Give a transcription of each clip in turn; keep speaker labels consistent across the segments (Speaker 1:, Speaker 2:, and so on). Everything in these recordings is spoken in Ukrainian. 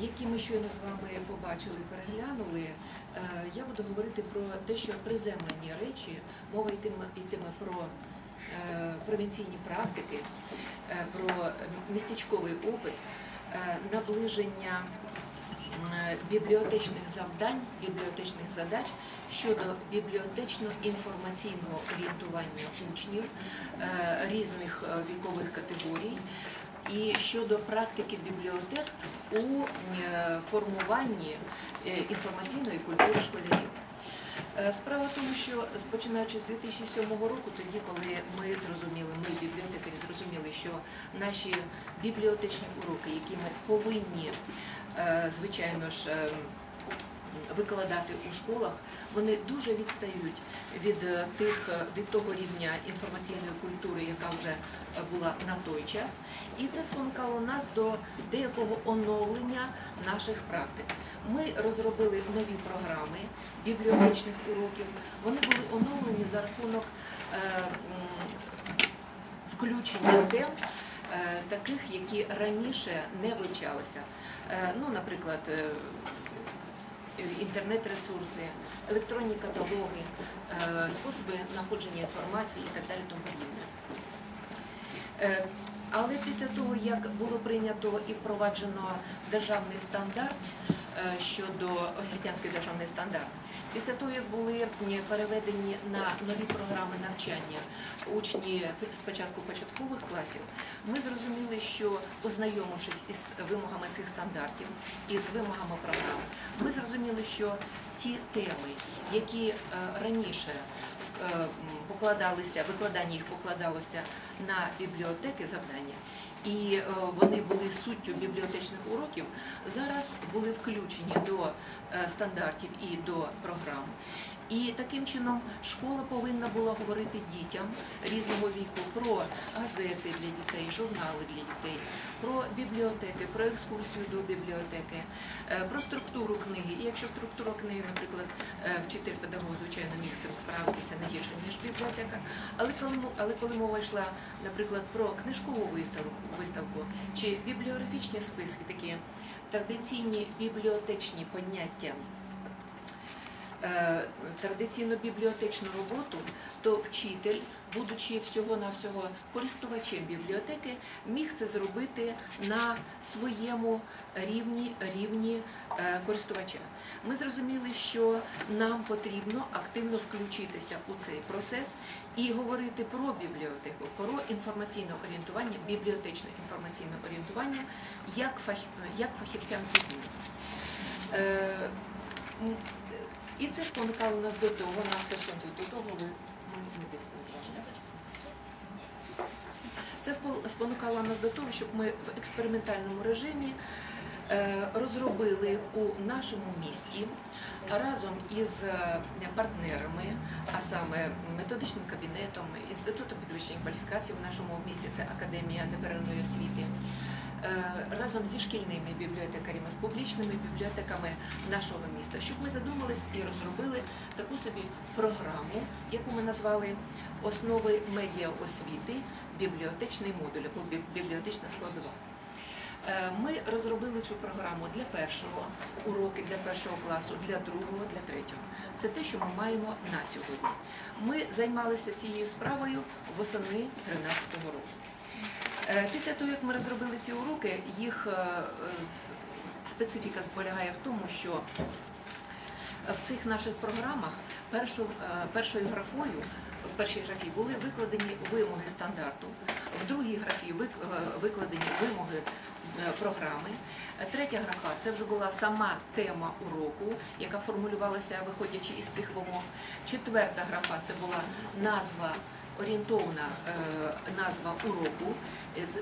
Speaker 1: які ми щойно з вами побачили, переглянули, е, я буду говорити про дещо приземлені речі. Мова йтиме, про е, провінційні практики, е, про містечковий опит, наближення бібліотечних завдань, бібліотечних задач щодо бібліотечно-інформаційного орієнтування учнів різних вікових категорій і щодо практики бібліотек у е, формуванні е, інформаційної культури школярів. Е, Справа в тому, що починаючи з 2007 року, тоді, коли ми зрозуміли, ми бібліотекарі зрозуміли, що наші бібліотечні уроки, які ми повинні, звичайно ж, викладати у школах, вони дуже відстають від е, тих е, від того рівня інформаційної культури, яка вже була на той час, і це спонукало нас до деякого оновлення наших практик. Ми розробили нові програми бібліотечних уроків. Вони були оновлені за рахунок е, включення тем. Таких, які раніше не вивчалися. Ну, наприклад, інтернет-ресурси, електронні каталоги, е, способи знаходження інформації і так далі тому подібне. Е, Але після того, як було прийнято і впроваджено державний стандарт е, щодо освітянський державний стандарт, після того, як були переведені на нові програми навчання учні спочатку початкових класів, ми зрозуміли, що ознайомившись із вимогами цих стандартів і з вимогами програм, ми зрозуміли, що ті теми, які е, раніше е, покладалися, викладання їх покладалося на бібліотеки завдання, і е, вони були суттю бібліотечних уроків, зараз були включені до е, стандартів і до програм. І таким чином школа повинна була говорити дітям різного віку про газети для дітей, журнали для дітей, про бібліотеки, про екскурсію до бібліотеки, е, про структуру книги. І якщо структура книги, наприклад, е, вчитель педагог, звичайно, міг з цим справитися не гірше, ніж бібліотека. Але коли, але коли мова йшла, наприклад, про книжкову виставку, чи бібліографічні списки, такі традиційні бібліотечні поняття традиційну бібліотечну роботу, то вчитель, будучи всього-навсього користувачем бібліотеки, міг це зробити на своєму рівні, рівні е, користувача. Ми зрозуміли, що нам потрібно активно включитися у цей процес і говорити про бібліотеку, про інформаційне орієнтування, бібліотечне інформаційне орієнтування як, фахівцям з дітьми. І це спонукало нас до того, нас херсонців, до того, ми ми десь там з? Це спонукало нас до того, щоб ми в експериментальному режимі е, розробили у нашому місті разом із е, партнерами, а саме методичним кабінетом, інститутом підвищення кваліфікації в нашому місті це Академія неперервної освіти. Е, Разом зі шкільними бібліотекарями, з публічними бібліотеками нашого міста, щоб ми задумались і розробили таку собі програму, яку ми назвали Основи медіаосвіти, бібліотечний модуль або бібліотечна складова. Е, Ми розробили цю програму для першого уроки, для першого класу, для другого, для третього. Це те, що ми маємо на сьогодні. Ми займалися цією справою восени 2013 року. Е, Після того, як ми розробили ці уроки, їх е, е, специфіка полягає в тому, що в цих наших програмах першою графою в першій графі були викладені вимоги стандарту, в другій графі викладені вимоги програми. Третя графа це вже була сама тема уроку, яка формулювалася виходячи із цих вимог. Четверта графа це була назва орієнтовна е, назва уроку. е,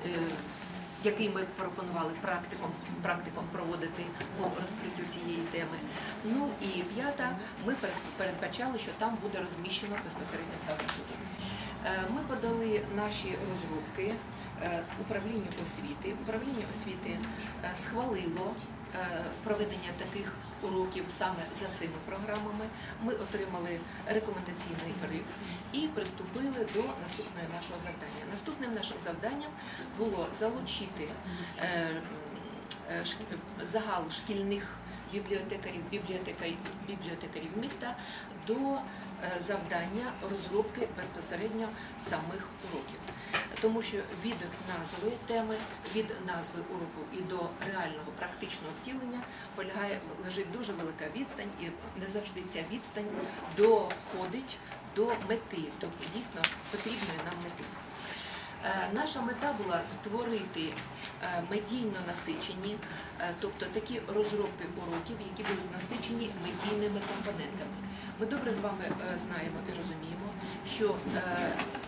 Speaker 1: який ми пропонували практиком, практиком проводити по розкриттю цієї теми. Ну і п'ята, ми передбачали, що там буде розміщено безпосередньо саме суд. Е, Ми подали наші розробки е, управлінню освіти. Управління освіти е, схвалило е, проведення таких уроків саме за цими програмами. Ми отримали рекомендаційний гриф і приступили до наступного нашого завдання. Наступним нашим завданням було залучити е, е, загал шкільних бібліотекарів, бібліотекарів, міста до е, завдання розробки безпосередньо самих уроків. Тому що від назви теми, від назви уроку і до реального практичного втілення полягає лежить дуже велика відстань, і не завжди ця відстань доходить до мети, до дійсно потрібної нам мети. Е, Наша мета була створити е, медійно насичені, е, тобто такі розробки уроків, які будуть насичені медійними компонентами. Ми добре з вами знаємо і розуміємо, що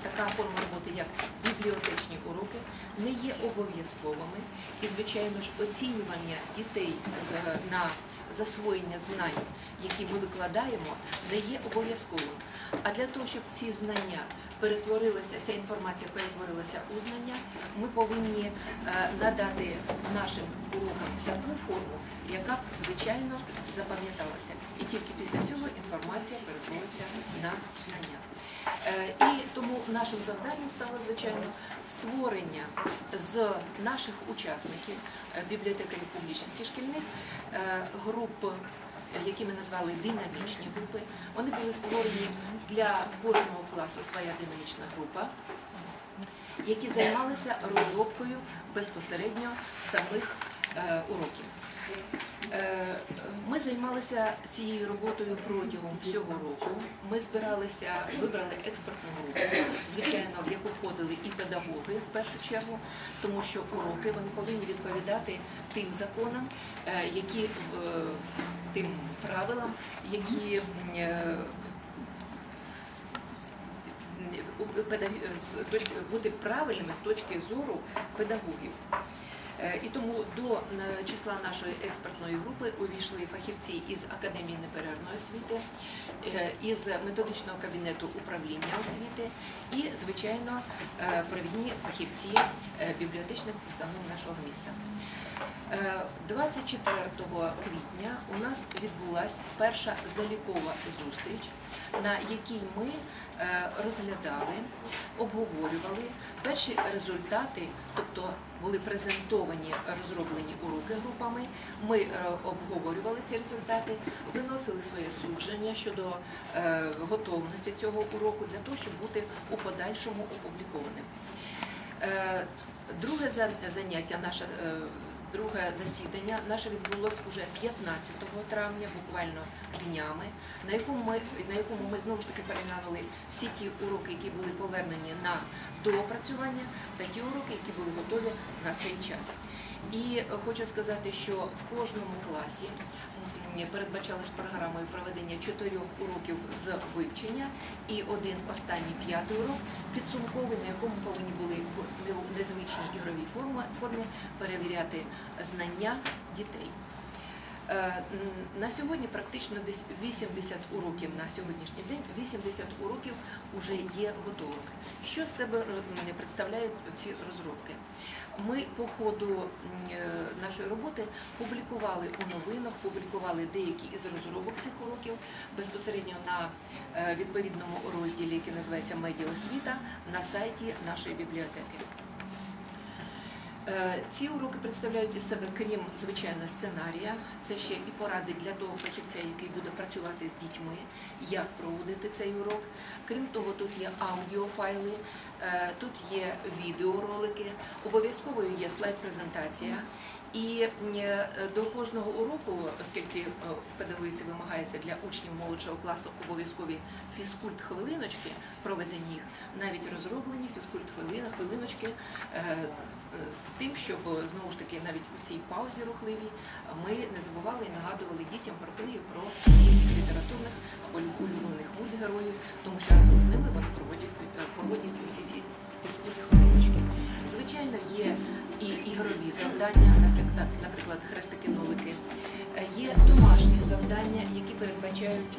Speaker 1: така форма роботи, як бібліотечні уроки, не є обов'язковими, і, звичайно ж, оцінювання дітей на засвоєння знань, які ми викладаємо, не є обов'язковим. А для того, щоб ці знання перетворилися, ця інформація перетворилася у знання, ми повинні е, надати нашим урокам таку форму, яка б звичайно запам'яталася. І тільки після цього інформація перетвориться на знання. Е, І тому нашим завданням стало звичайно створення з наших учасників, е, бібліотекарів публічних і шкільних груп, які ми назвали динамічні групи. Вони були створені для кожного класу своя динамічна група, які займалися розробкою безпосередньо самих е, уроків. Е, Ми займалися цією роботою протягом всього року. Ми збиралися, вибрали експертну групу, звичайно, в яку входили і педагоги в першу чергу, тому що уроки вони повинні відповідати тим законам, е, які е, тим правилам, які бути правильними з точки зору педагогів. Е, І тому до е, числа нашої експертної групи увійшли фахівці із Академії неперервної освіти, е, із методичного кабінету управління освіти і, звичайно, провідні фахівці бібліотечних установ нашого міста. Е, 24 квітня у нас відбулася перша залікова зустріч, на якій ми розглядали, обговорювали перші результати, тобто були презентовані розроблені уроки групами. Ми е, обговорювали ці результати, виносили своє судження щодо е, готовності цього уроку для того, щоб бути у подальшому опублікованим. Е, Друге заняття, наше друге засідання, наше відбулося уже 15 травня, буквально днями, на якому ми на якому ми знову ж таки переглянули всі ті уроки, які були повернені на доопрацювання, та ті уроки, які були готові на цей час. І хочу сказати, що в кожному класі передбачалась програмою проведення чотирьох уроків з вивчення і один останній п'ятий урок підсумковий, на якому повинні були в незвичній ігровій формі перевіряти знання дітей. Е, На сьогодні практично десь 80 уроків на сьогоднішній день, 80 уроків вже є готовими. Що з себе представляють ці розробки? Ми по ходу е, нашої роботи публікували у новинах, публікували деякі із розробок цих уроків безпосередньо на е, відповідному розділі, який називається Медіаосвіта, на сайті нашої бібліотеки. Е, Ці уроки представляють із себе, крім звичайно сценарія, це ще і поради для того фахівця, який буде працювати з дітьми, як проводити цей урок. Крім того, тут є аудіофайли, е, тут є відеоролики, обов'язковою є слайд-презентація. І е, до кожного уроку, оскільки в педагогіці вимагається для учнів молодшого класу обов'язкові фізкульт-хвилиночки, проведені їх, навіть розроблені фізкульт-хвилини, хвилиночки е, з тим, щоб е, знову ж таки навіть у цій паузі рухливій ми не забували і нагадували дітям про книги про літературних або улюблених мультгероїв, тому що разом з ними вони проводять, е, проводять ці фі- фізкульт-хвилиночки. Звичайно, є і ігрові завдання, наприклад, наприклад, хрестики-нолики. Е, Є домашні завдання, які передбачають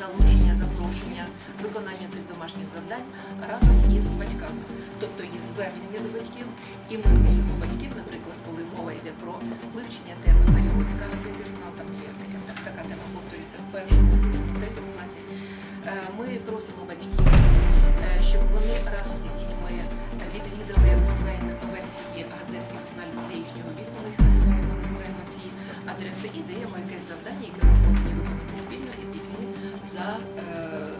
Speaker 1: залучення, запрошення, виконання цих домашніх завдань разом із батьками. Тобто є звернення до батьків, і ми просимо батьків, наприклад, коли мова йде про вивчення теми періодика газети журнал, там є така, тема повторюється в першому, в третьому класі. Е, Ми просимо батьків, е, щоб вони разом із дітьми відвідали онлайн-версії газет журналів для їхнього віку. Ми їх називаємо, називаємо ці адреси і даємо якесь завдання, яке ми повинні виконати спільно із дітьми за е,